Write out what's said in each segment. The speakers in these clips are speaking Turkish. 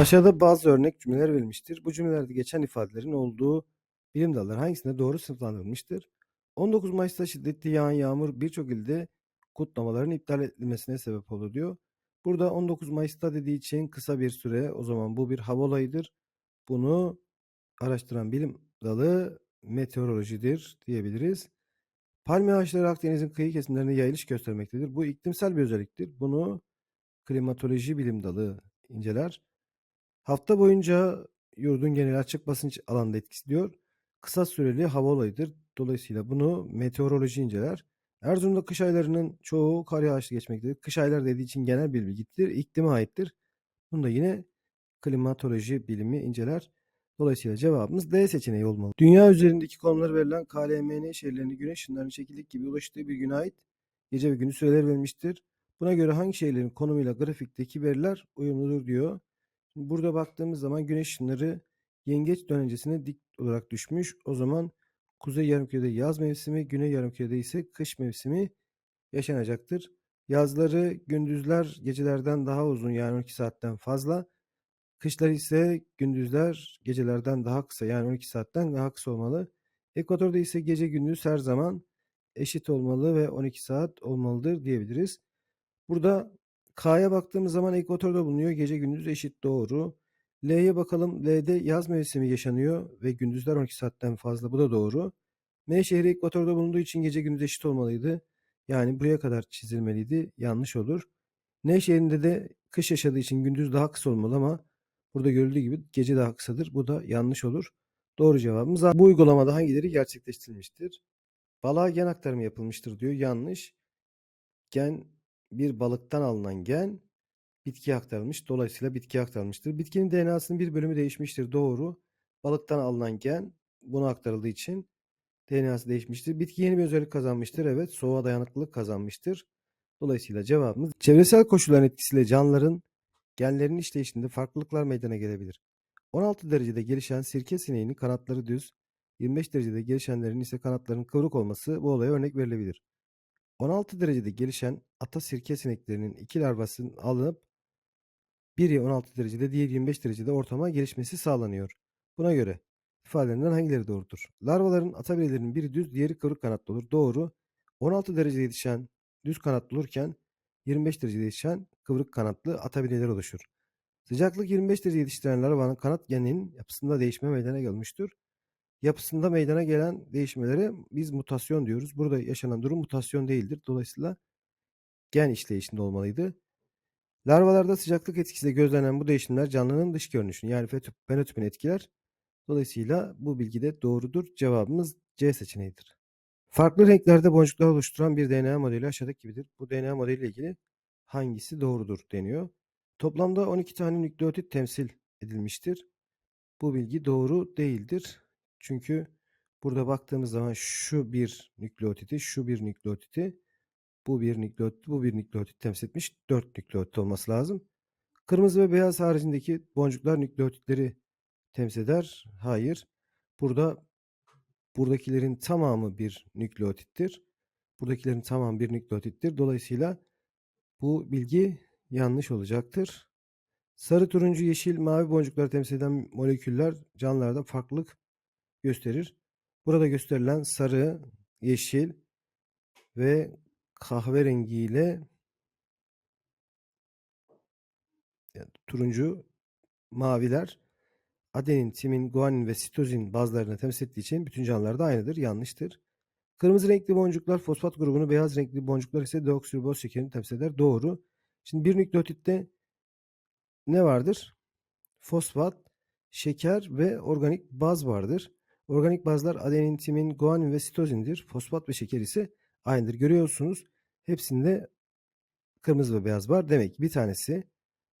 Aşağıda bazı örnek cümleler verilmiştir. Bu cümlelerde geçen ifadelerin olduğu bilim dalları hangisinde doğru sınıflandırılmıştır? 19 Mayıs'ta şiddetli yağan yağmur birçok ilde kutlamaların iptal edilmesine sebep oldu diyor. Burada 19 Mayıs'ta dediği için kısa bir süre o zaman bu bir hava olayıdır. Bunu araştıran bilim dalı meteorolojidir diyebiliriz. Palmiye ağaçları Akdeniz'in kıyı kesimlerine yayılış göstermektedir. Bu iklimsel bir özelliktir. Bunu klimatoloji bilim dalı inceler. Hafta boyunca yurdun genel açık basınç alanında etkisi diyor. Kısa süreli hava olayıdır. Dolayısıyla bunu meteoroloji inceler. Erzurum'da kış aylarının çoğu kar yağışlı geçmektedir. Kış ayları dediği için genel bir bilgidir. İklime aittir. Bunu da yine klimatoloji bilimi inceler. Dolayısıyla cevabımız D seçeneği olmalı. Dünya üzerindeki konumları verilen KLMN şehirlerine güneş ışınlarının şekillik gibi ulaştığı bir güne ait gece ve gündüz süreleri verilmiştir. Buna göre hangi şehirlerin konumuyla grafikteki veriler uyumludur diyor. Burada baktığımız zaman güneş ışınları yengeç dönencesine dik olarak düşmüş. O zaman kuzey yarımkürede yaz mevsimi, güney yarımkürede ise kış mevsimi yaşanacaktır. Yazları gündüzler gecelerden daha uzun yani 12 saatten fazla. Kışlar ise gündüzler gecelerden daha kısa yani 12 saatten daha kısa olmalı. Ekvatorda ise gece gündüz her zaman eşit olmalı ve 12 saat olmalıdır diyebiliriz. Burada K'ya baktığımız zaman ekvatorda bulunuyor. Gece gündüz eşit doğru. L'ye bakalım. L'de yaz mevsimi yaşanıyor ve gündüzler 12 saatten fazla. Bu da doğru. M şehri ekvatorda bulunduğu için gece gündüz eşit olmalıydı. Yani buraya kadar çizilmeliydi. Yanlış olur. N şehrinde de kış yaşadığı için gündüz daha kısa olmalı ama burada görüldüğü gibi gece daha kısadır. Bu da yanlış olur. Doğru cevabımız. Bu uygulamada hangileri gerçekleştirilmiştir? Balığa gen aktarımı yapılmıştır diyor. Yanlış. Gen bir balıktan alınan gen bitkiye aktarılmış. Dolayısıyla bitkiye aktarılmıştır. Bitkinin DNA'sının bir bölümü değişmiştir. Doğru. Balıktan alınan gen buna aktarıldığı için DNA'sı değişmiştir. Bitki yeni bir özellik kazanmıştır. Evet. Soğuğa dayanıklılık kazanmıştır. Dolayısıyla cevabımız çevresel koşulların etkisiyle canlıların genlerinin işleyişinde farklılıklar meydana gelebilir. 16 derecede gelişen sirke sineğinin kanatları düz, 25 derecede gelişenlerin ise kanatlarının kıvrık olması bu olaya örnek verilebilir. 16 derecede gelişen ata sirke sineklerinin iki larvasının alınıp biri 16 derecede diğeri 25 derecede ortama gelişmesi sağlanıyor. Buna göre ifadelerinden hangileri doğrudur? Larvaların ata bireylerinin biri düz diğeri kıvrık kanatlı olur. Doğru. 16 derecede yetişen düz kanatlı olurken 25 derecede yetişen kıvrık kanatlı ata bireyler oluşur. Sıcaklık 25 derece yetiştiren larvanın kanat geninin yapısında değişme meydana gelmiştir yapısında meydana gelen değişmelere biz mutasyon diyoruz. Burada yaşanan durum mutasyon değildir. Dolayısıyla gen işleyişinde olmalıydı. Larvalarda sıcaklık etkisiyle gözlenen bu değişimler canlının dış görünüşünü yani fenotipini etkiler. Dolayısıyla bu bilgi de doğrudur. Cevabımız C seçeneğidir. Farklı renklerde boncuklar oluşturan bir DNA modeli aşağıdaki gibidir. Bu DNA modeliyle ilgili hangisi doğrudur deniyor. Toplamda 12 tane nükleotit temsil edilmiştir. Bu bilgi doğru değildir. Çünkü burada baktığımız zaman şu bir nükleotiti, şu bir nükleotiti, bu bir nükleotit, bu bir nükleotit temsil etmiş. 4 nükleotit olması lazım. Kırmızı ve beyaz haricindeki boncuklar nükleotitleri temsil eder. Hayır. Burada buradakilerin tamamı bir nükleotittir. Buradakilerin tamamı bir nükleotittir. Dolayısıyla bu bilgi yanlış olacaktır. Sarı, turuncu, yeşil, mavi boncukları temsil eden moleküller canlılarda farklılık gösterir. Burada gösterilen sarı, yeşil ve kahverengi ile yani turuncu, maviler adenin, timin, guanin ve sitozin bazlarını temsil ettiği için bütün canlılarda aynıdır. Yanlıştır. Kırmızı renkli boncuklar fosfat grubunu, beyaz renkli boncuklar ise deoksiriboz şekerini temsil eder. Doğru. Şimdi bir nükleotitte ne vardır? Fosfat, şeker ve organik baz vardır. Organik bazlar adenin, timin, guanin ve sitozindir. Fosfat ve şeker ise aynıdır. Görüyorsunuz hepsinde kırmızı ve beyaz var. Demek ki bir tanesi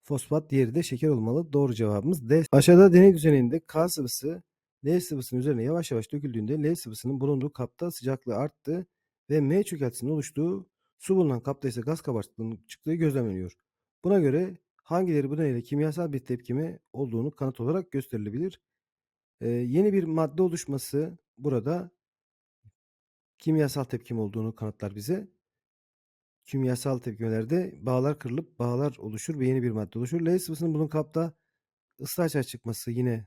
fosfat, diğeri de şeker olmalı. Doğru cevabımız D. Aşağıda deney düzeninde K sıvısı L sıvısının üzerine yavaş yavaş döküldüğünde L sıvısının bulunduğu kapta sıcaklığı arttı ve M çökeltisinin oluştuğu su bulunan kapta ise gaz kabarıklığının çıktığı gözlemleniyor. Buna göre hangileri bu deneyle kimyasal bir tepkime olduğunu kanıt olarak gösterilebilir? Ee, yeni bir madde oluşması burada kimyasal tepkim olduğunu kanıtlar bize. Kimyasal tepkimelerde bağlar kırılıp bağlar oluşur ve yeni bir madde oluşur. L sıvısının bulunduğu kapta ısı açığa çıkması yine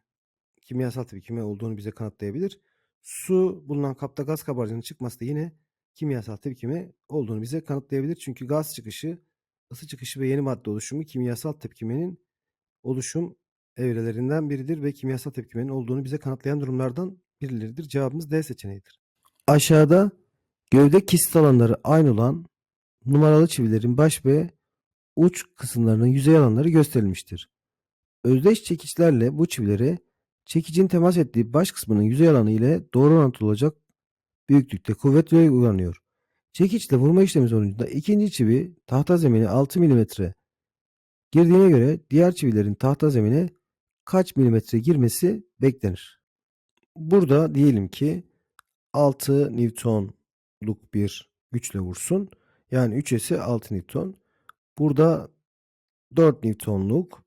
kimyasal tepkime olduğunu bize kanıtlayabilir. Su bulunan kapta gaz kabarcığının çıkması da yine kimyasal tepkime olduğunu bize kanıtlayabilir. Çünkü gaz çıkışı, ısı çıkışı ve yeni madde oluşumu kimyasal tepkimenin oluşum evrelerinden biridir ve kimyasal tepkimenin olduğunu bize kanıtlayan durumlardan birileridir. Cevabımız D seçeneğidir. Aşağıda gövde kesit alanları aynı olan numaralı çivilerin baş ve uç kısımlarının yüzey alanları gösterilmiştir. Özdeş çekiçlerle bu çivilere çekicin temas ettiği baş kısmının yüzey alanı ile doğru orantılı olacak büyüklükte kuvvet uygulanıyor. Çekiçle vurma işlemi sonucunda ikinci çivi tahta zemine 6 mm girdiğine göre diğer çivilerin tahta zemine kaç milimetre girmesi beklenir. Burada diyelim ki 6 Newton'luk bir güçle vursun. Yani 3S'i 6 Newton. Burada 4 Newton'luk.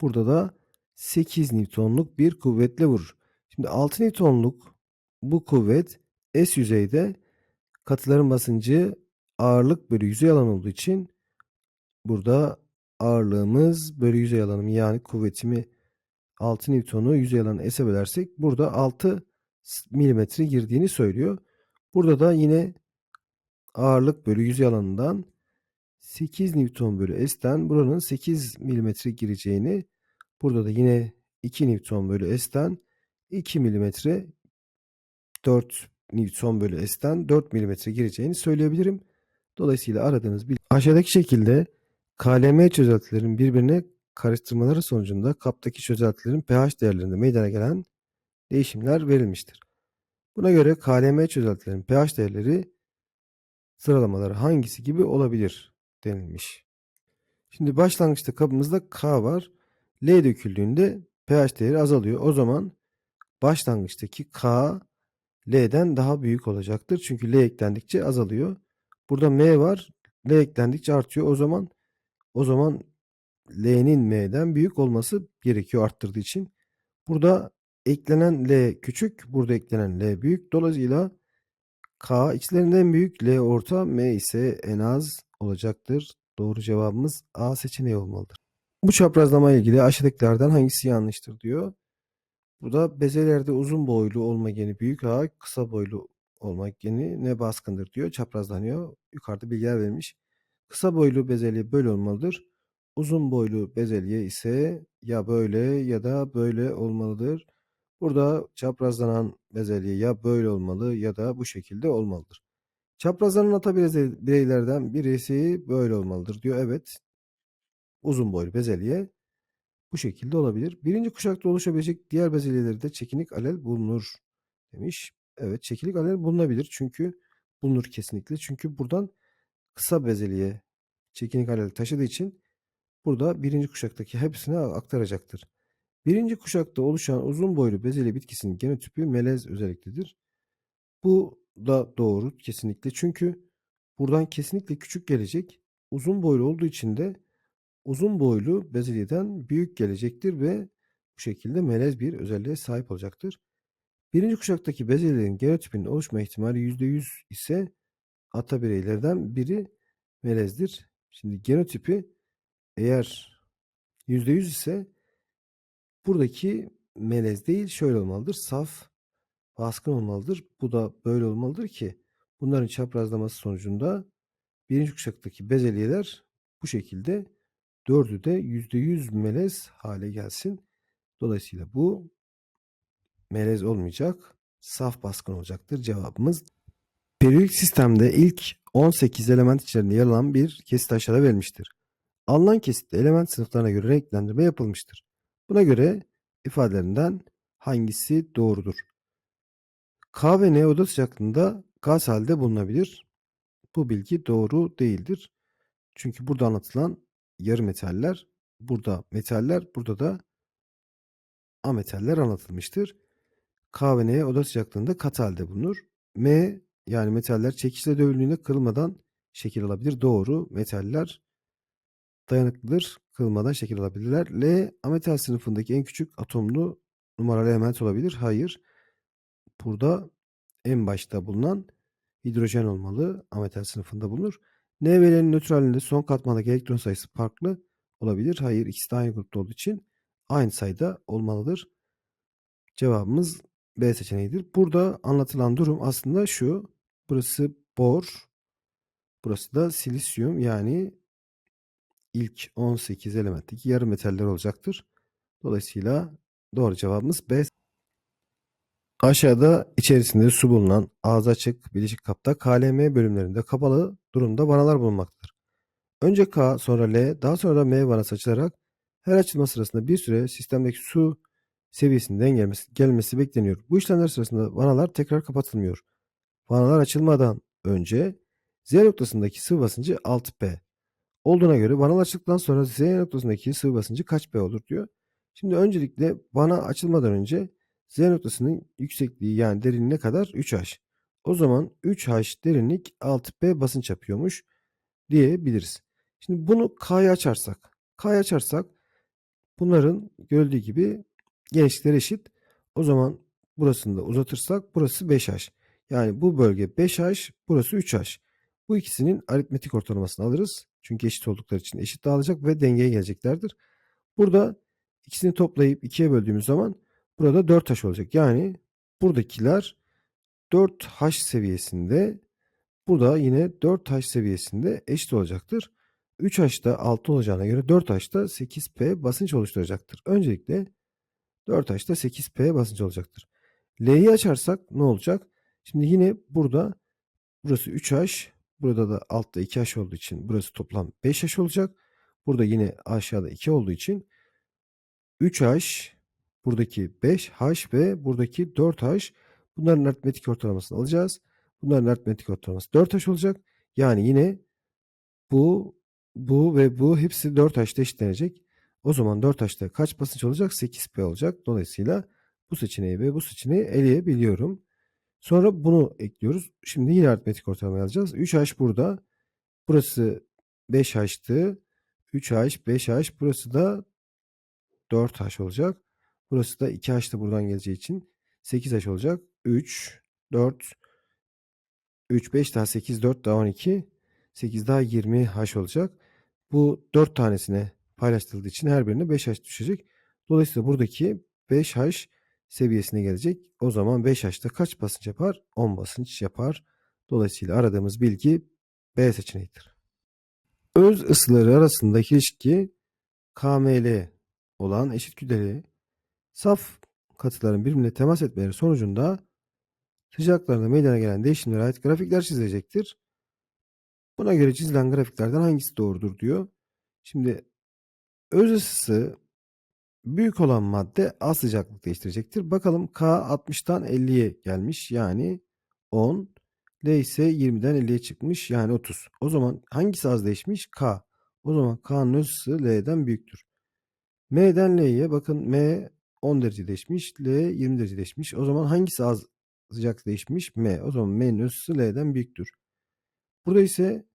Burada da 8 Newton'luk bir kuvvetle vurur. Şimdi 6 Newton'luk bu kuvvet S yüzeyde katıların basıncı ağırlık bölü yüzey alan olduğu için burada ağırlığımız bölü yüzey alanım yani kuvvetimi 6 Newton'u yüzey alanı S'e bölersek burada 6 milimetre girdiğini söylüyor. Burada da yine ağırlık bölü yüzey alanından 8 Newton bölü S'ten buranın 8 milimetre gireceğini burada da yine 2 Newton bölü S'ten 2 milimetre 4 Newton bölü S'ten 4 milimetre gireceğini söyleyebilirim. Dolayısıyla aradığınız bir aşağıdaki şekilde KLM çözeltilerin birbirine karıştırmaları sonucunda kaptaki çözeltilerin pH değerlerinde meydana gelen değişimler verilmiştir. Buna göre KLM çözeltilerin pH değerleri sıralamaları hangisi gibi olabilir denilmiş. Şimdi başlangıçta kabımızda K var. L döküldüğünde pH değeri azalıyor. O zaman başlangıçtaki K L'den daha büyük olacaktır. Çünkü L eklendikçe azalıyor. Burada M var. L eklendikçe artıyor. O zaman o zaman L'nin M'den büyük olması gerekiyor arttırdığı için. Burada eklenen L küçük, burada eklenen L büyük. Dolayısıyla K içlerinden en büyük, L orta, M ise en az olacaktır. Doğru cevabımız A seçeneği olmalıdır. Bu çaprazlama ile ilgili aşağıdakilerden hangisi yanlıştır diyor. Burada bezelerde uzun boylu olma geni büyük A, kısa boylu olma geni ne baskındır diyor. Çaprazlanıyor. Yukarıda bilgiler verilmiş. Kısa boylu bezelye böyle olmalıdır. Uzun boylu bezelye ise ya böyle ya da böyle olmalıdır. Burada çaprazlanan bezelye ya böyle olmalı ya da bu şekilde olmalıdır. Çaprazlanan ata bireylerden birisi böyle olmalıdır diyor. Evet. Uzun boylu bezelye bu şekilde olabilir. Birinci kuşakta oluşabilecek diğer bezelyelerde çekinik alel bulunur demiş. Evet çekinik alel bulunabilir. Çünkü bulunur kesinlikle. Çünkü buradan kısa bezelyeye çekinik alel taşıdığı için burada birinci kuşaktaki hepsini aktaracaktır. Birinci kuşakta oluşan uzun boylu bezelye bitkisinin genotipi melez özelliktedir. Bu da doğru kesinlikle. Çünkü buradan kesinlikle küçük gelecek. Uzun boylu olduğu için de uzun boylu bezelyeden büyük gelecektir ve bu şekilde melez bir özelliğe sahip olacaktır. Birinci kuşaktaki bezelyelerin genotipinin oluşma ihtimali %100 ise ata bireylerden biri melezdir. Şimdi genotipi eğer %100 ise buradaki melez değil şöyle olmalıdır. Saf baskın olmalıdır. Bu da böyle olmalıdır ki bunların çaprazlaması sonucunda birinci kuşaktaki bezelyeler bu şekilde dördü de %100 melez hale gelsin. Dolayısıyla bu melez olmayacak. Saf baskın olacaktır. Cevabımız periyodik sistemde ilk 18 element içerisinde yer alan bir kesit aşağıda verilmiştir. Alınan kesitte element sınıflarına göre renklendirme yapılmıştır. Buna göre ifadelerinden hangisi doğrudur? K ve N oda sıcaklığında gaz halde bulunabilir. Bu bilgi doğru değildir. Çünkü burada anlatılan yarı metaller, burada metaller, burada da ametaller anlatılmıştır. K ve N oda sıcaklığında katı halde bulunur. M yani metaller çekişle dövüldüğünde kırılmadan şekil alabilir. Doğru. Metaller dayanıklıdır. Kırılmadan şekil alabilirler. L ametal sınıfındaki en küçük atomlu numaralı element olabilir. Hayır. Burada en başta bulunan hidrojen olmalı. Ametal sınıfında bulunur. N ve L'nin nötralinde son katmandaki elektron sayısı farklı olabilir. Hayır. ikisi de aynı grupta olduğu için aynı sayıda olmalıdır. Cevabımız B seçeneğidir. Burada anlatılan durum aslında şu. Burası bor. Burası da silisyum yani ilk 18 elementteki yarı metaller olacaktır. Dolayısıyla doğru cevabımız B. Aşağıda içerisinde su bulunan ağzı açık bileşik kapta KLM bölümlerinde kapalı durumda vanalar bulunmaktadır. Önce K, sonra L, daha sonra da M vanası açılarak her açılma sırasında bir süre sistemdeki su seviyesinden gelmesi, gelmesi bekleniyor. Bu işlemler sırasında vanalar tekrar kapatılmıyor. Vanalar açılmadan önce Z noktasındaki sıvı basıncı 6P olduğuna göre vanalar açıldıktan sonra Z noktasındaki sıvı basıncı kaç P olur diyor. Şimdi öncelikle vana açılmadan önce Z noktasının yüksekliği yani derinliği ne kadar? 3H. O zaman 3H derinlik 6P basınç yapıyormuş diyebiliriz. Şimdi bunu K'ya açarsak, K'ya açarsak bunların görüldüğü gibi genişlikleri eşit. O zaman burasını da uzatırsak burası 5H. Yani bu bölge 5H, burası 3H. Bu ikisinin aritmetik ortalamasını alırız. Çünkü eşit oldukları için eşit dağılacak ve dengeye geleceklerdir. Burada ikisini toplayıp ikiye böldüğümüz zaman burada 4H olacak. Yani buradakiler 4H seviyesinde burada yine 4H seviyesinde eşit olacaktır. 3H'da 6 olacağına göre 4H'da 8P basınç oluşturacaktır. Öncelikle 4H'da 8P basınç olacaktır. L'yi açarsak ne olacak? Şimdi yine burada burası 3H, burada da altta 2H olduğu için burası toplam 5H olacak. Burada yine aşağıda 2 olduğu için 3H, buradaki 5H ve buradaki 4H bunların aritmetik ortalamasını alacağız. Bunların aritmetik ortalaması 4H olacak. Yani yine bu, bu ve bu hepsi 4H'da eşitlenecek. O zaman 4H'da kaç basınç olacak? 8P olacak. Dolayısıyla bu seçeneği ve bu seçeneği eleyebiliyorum. Sonra bunu ekliyoruz. Şimdi yine aritmetik ortalamayı alacağız. 3H burada. Burası 5H'tı. 3H, 5H. Burası da 4H olacak. Burası da 2H da buradan geleceği için 8H olacak. 3, 4, 3, 5 daha 8, 4 daha 12, 8 daha 20H olacak. Bu 4 tanesine paylaştırıldığı için her birine 5H düşecek. Dolayısıyla buradaki 5H seviyesine gelecek. O zaman 5H'da kaç basınç yapar? 10 basınç yapar. Dolayısıyla aradığımız bilgi B seçeneğidir. Öz ısıları arasındaki ilişki KML olan eşit kütleli saf katıların birbirine temas etmeleri sonucunda sıcaklarında meydana gelen değişimlere ait grafikler çizilecektir. Buna göre çizilen grafiklerden hangisi doğrudur diyor. Şimdi öz ısısı büyük olan madde az sıcaklık değiştirecektir. Bakalım K 60'tan 50'ye gelmiş yani 10. L ise 20'den 50'ye çıkmış yani 30. O zaman hangisi az değişmiş? K. O zaman K'nın ısısı L'den büyüktür. M'den L'ye bakın M 10 derece değişmiş. L 20 derece değişmiş. O zaman hangisi az sıcak değişmiş? M. O zaman M'nin ısısı L'den büyüktür. Burada ise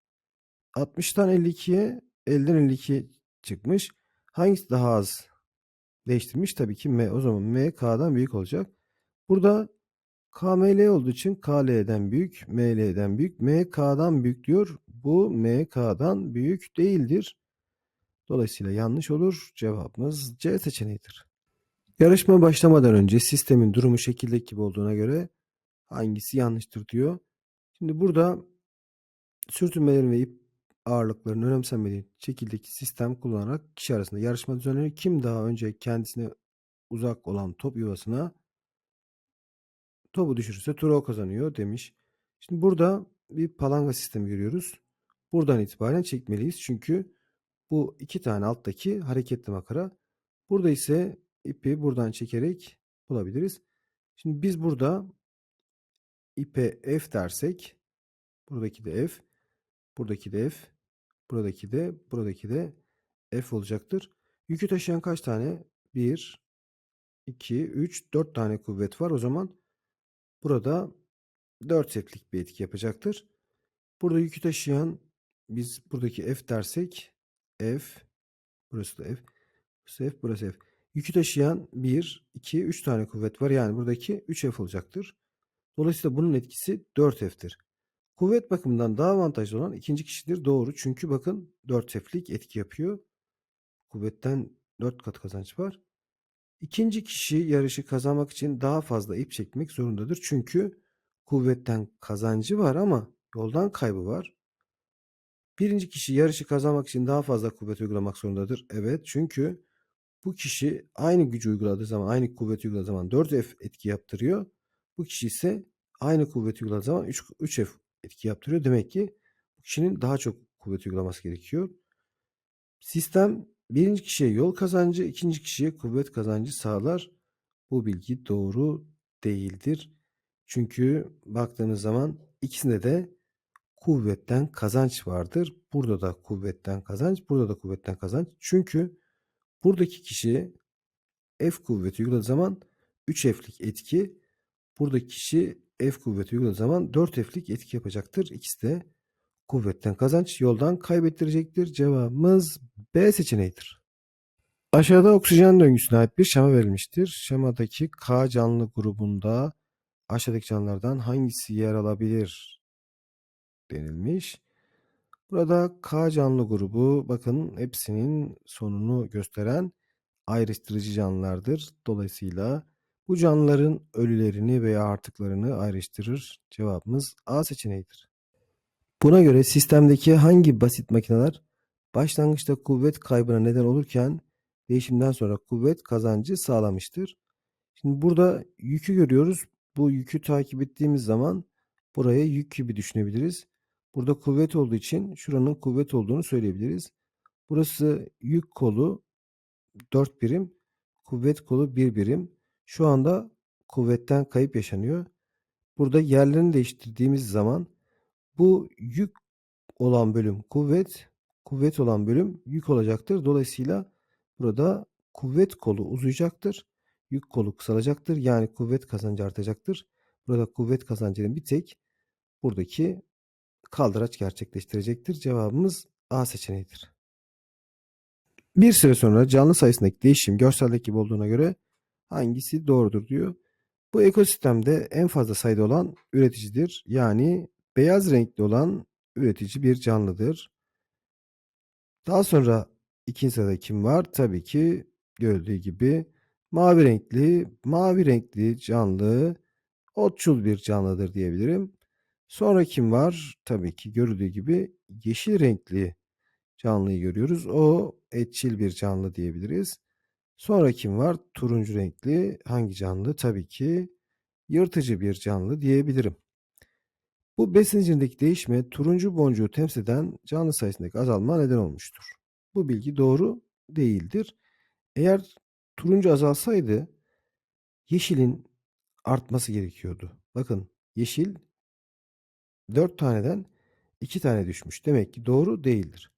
60'tan 52'ye 50'den 52 çıkmış. Hangisi daha az değiştirmiş? Tabii ki M. O zaman M K'dan büyük olacak. Burada KML olduğu için KL'den büyük, ML'den büyük, M K'dan büyük diyor. Bu M K'dan büyük değildir. Dolayısıyla yanlış olur. Cevabımız C seçeneğidir. Yarışma başlamadan önce sistemin durumu şekildeki gibi olduğuna göre hangisi yanlıştır diyor. Şimdi burada sürtünmelerin ve ip ağırlıkların önemsenmediği şekildeki sistem kullanarak kişi arasında yarışma düzenlenir. Kim daha önce kendisine uzak olan top yuvasına topu düşürürse turu o kazanıyor demiş. Şimdi burada bir palanga sistemi görüyoruz. Buradan itibaren çekmeliyiz. Çünkü bu iki tane alttaki hareketli makara. Burada ise ipi buradan çekerek bulabiliriz. Şimdi biz burada ipe F dersek buradaki de F, buradaki de F, buradaki de, buradaki de F olacaktır. Yükü taşıyan kaç tane? 1, 2, 3, 4 tane kuvvet var. O zaman burada 4 setlik bir etki yapacaktır. Burada yükü taşıyan biz buradaki F dersek F, burası da F, burası F, burası F. Yükü taşıyan 1, 2, 3 tane kuvvet var. Yani buradaki 3F olacaktır. Dolayısıyla bunun etkisi 4F'tir. Kuvvet bakımından daha avantajlı olan ikinci kişidir. Doğru. Çünkü bakın 4F'lik etki yapıyor. Kuvvetten 4 kat kazanç var. İkinci kişi yarışı kazanmak için daha fazla ip çekmek zorundadır. Çünkü kuvvetten kazancı var ama yoldan kaybı var. Birinci kişi yarışı kazanmak için daha fazla kuvvet uygulamak zorundadır. Evet çünkü bu kişi aynı gücü uyguladığı zaman, aynı kuvveti uyguladığı zaman 4F etki yaptırıyor. Bu kişi ise aynı kuvveti uyguladığı zaman 3, 3F etki yaptırıyor. Demek ki bu kişinin daha çok kuvvet uygulaması gerekiyor. Sistem birinci kişiye yol kazancı, ikinci kişiye kuvvet kazancı sağlar. Bu bilgi doğru değildir. Çünkü baktığınız zaman ikisinde de kuvvetten kazanç vardır. Burada da kuvvetten kazanç, burada da kuvvetten kazanç. Çünkü buradaki kişi F kuvveti uyguladığı zaman 3F'lik etki, buradaki kişi F kuvveti uyguladığı zaman 4F'lik etki yapacaktır. İkisi de kuvvetten kazanç yoldan kaybettirecektir. Cevabımız B seçeneğidir. Aşağıda oksijen döngüsüne ait bir şema verilmiştir. Şemadaki K canlı grubunda aşağıdaki canlılardan hangisi yer alabilir denilmiş. Burada K canlı grubu bakın hepsinin sonunu gösteren ayrıştırıcı canlılardır. Dolayısıyla bu canlıların ölülerini veya artıklarını ayrıştırır. Cevabımız A seçeneğidir. Buna göre sistemdeki hangi basit makineler başlangıçta kuvvet kaybına neden olurken değişimden sonra kuvvet kazancı sağlamıştır? Şimdi burada yükü görüyoruz. Bu yükü takip ettiğimiz zaman buraya yük gibi düşünebiliriz. Burada kuvvet olduğu için şuranın kuvvet olduğunu söyleyebiliriz. Burası yük kolu 4 birim, kuvvet kolu 1 birim. Şu anda kuvvetten kayıp yaşanıyor. Burada yerlerini değiştirdiğimiz zaman bu yük olan bölüm kuvvet, kuvvet olan bölüm yük olacaktır. Dolayısıyla burada kuvvet kolu uzayacaktır. Yük kolu kısalacaktır. Yani kuvvet kazancı artacaktır. Burada kuvvet kazancının bir tek buradaki kaldıraç gerçekleştirecektir. Cevabımız A seçeneğidir. Bir süre sonra canlı sayısındaki değişim görseldeki gibi olduğuna göre hangisi doğrudur diyor. Bu ekosistemde en fazla sayıda olan üreticidir. Yani beyaz renkli olan üretici bir canlıdır. Daha sonra ikinci sırada kim var? Tabii ki gördüğü gibi mavi renkli, mavi renkli canlı otçul bir canlıdır diyebilirim. Sonra kim var? Tabii ki görüldüğü gibi yeşil renkli canlıyı görüyoruz. O etçil bir canlı diyebiliriz. Sonra kim var? Turuncu renkli hangi canlı? Tabii ki yırtıcı bir canlı diyebilirim. Bu besin zincirindeki değişme turuncu boncuğu temsil eden canlı sayısındaki azalma neden olmuştur. Bu bilgi doğru değildir. Eğer turuncu azalsaydı yeşilin artması gerekiyordu. Bakın yeşil 4 taneden 2 tane düşmüş. Demek ki doğru değildir.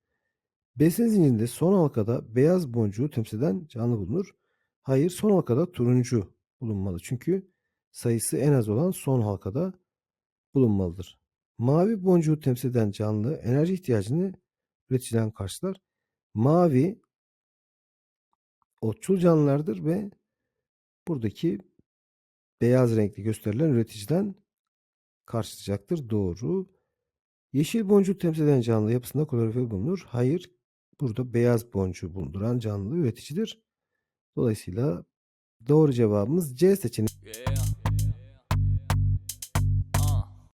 Besin zincirinde son halkada beyaz boncuğu temsil eden canlı bulunur. Hayır son halkada turuncu bulunmalı. Çünkü sayısı en az olan son halkada bulunmalıdır. Mavi boncuğu temsil eden canlı enerji ihtiyacını üreticiden karşılar. Mavi otçul canlılardır ve buradaki beyaz renkli gösterilen üreticiden karşılayacaktır. Doğru. Yeşil boncuğu temsil eden canlı yapısında klorofil bulunur. Hayır. Burada beyaz boncuğu bulunduran canlı üreticidir. Dolayısıyla doğru cevabımız C seçeneği. Yeah.